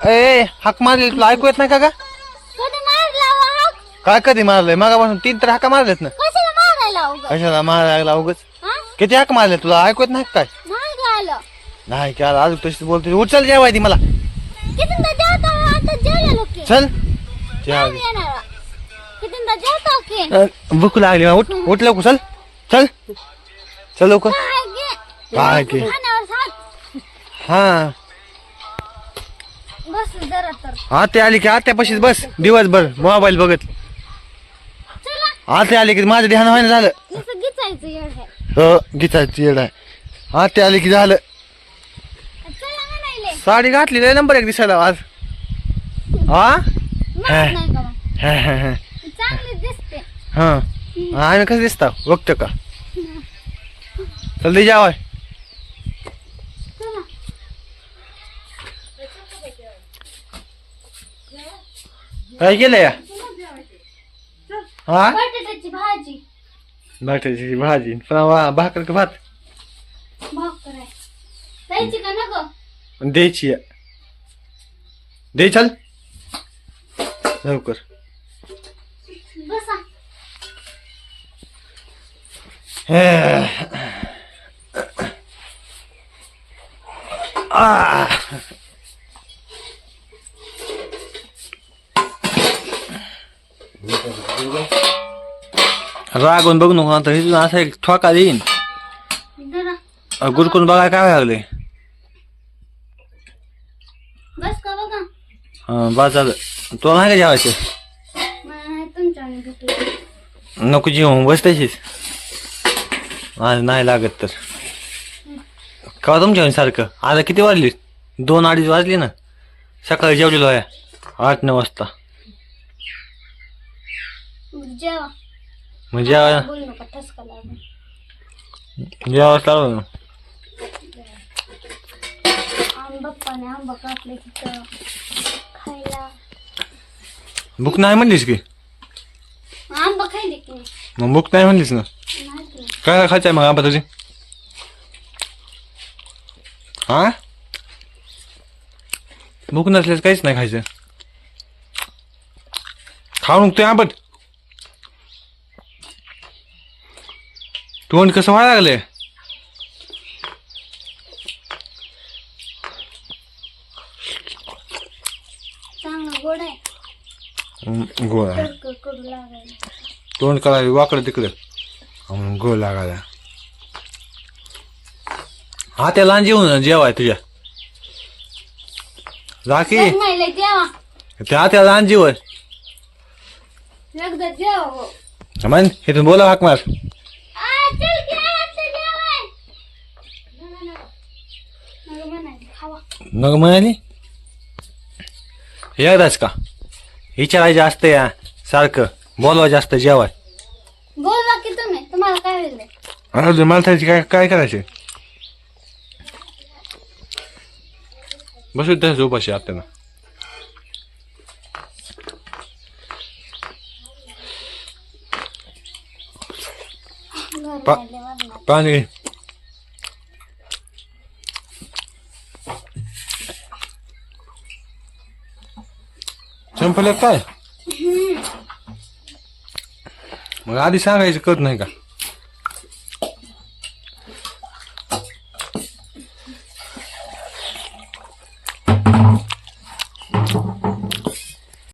ए हाक मारली तुला ऐकू येत नाही का गा कधी मारला वा हाक? काय कधी मारलंय मागापासून तीन तर हाका मारलेत ना कशाला मारायला? कशाला मारायला लागला उगच हा? किती हाक मारले तुला ऐकू येत नाही का काय नाही काय अजून तशी बोलते उचल जेवाय ती मला कितींदा जेवतो आता जेवलेलो की. चल नाही जेवा येणार. कितींदा जेवतो की. भूक लागली मला. उठ उठ लवकर चल चल चल लवकर काय गे? काय खाण्यावर. हा बस जरा तर. आते आली की आत्यापाशीच बस दिवसभर मोबाईल बघत. आते आली की माझं ध्यान व्हायला झालं. नुसतं गिचायचं येड आहे. हो गीताची येड आहे. आते आली की झालं. चला म्हणायले. साडी घातली लय नंबर एक दिसायला आज. हा? माहीत नाही का मग? हा हा हा. चांगली दिसते. हा. आम्ही कसं दिसता? बघतो का? चल दे जावाय चला काय केलं या हा? बटाट्याची भाजी. बटाट्याची भाजी. भाकर का भात? भाकर आहे. जायची का नको? द्यायची आहे. दे चल. लवकर. बसा. आ. रागून बघ नको आता इथून असा एक ठोका देईन. गुरकून बघाय काय लागले बस बघा. हा झालं. तुला नाही का जेवायचं? नको जेवून बस तशीच. आज नाही लागत तर. का तुमच्या सारखं? आता किती वाजली? दोन अडीच वाजली ना. सकाळी जेवलेलो आहे. आठ नऊ वाजता. जेवा. मग जेवा. बोल नका ठसका लागून जेवायच लागलो ना? आंबा आंबा कापले तिथं खायला. भूक नाही म्हणलीस की? आंबा खायले की नाही? मग भूक नाही म्हणलीस ना? नाही. काय काय खायचंय मग आंबा तुझी? हा भूक नसल्यास काहीच नाही खायचं. खाऊ नको ते आंबट. तोंड कसं व्हायला लागले गोळ तोंड करायला वाकडं तिकडं. गोळ लागायला. हा त्या जेवण जेवाय तुझ्या. राखी. त्या त्या लहान जीवन एकदा जेवा हो. म्हण इथून बोला हाक मार. मग म्हणाली? एकदाच का? विचारायचं असतं या सारखं. बोलवायचं असतं जेवाय. बोलवा की तुम्ही तुम्हाला काय वेगळे अरे मला त्याची काय काय करायचे? बसू त्याच उपाशी आपल्याला पा- पाणी. संपलं काय मग आधी सांगायचं कळत नाही का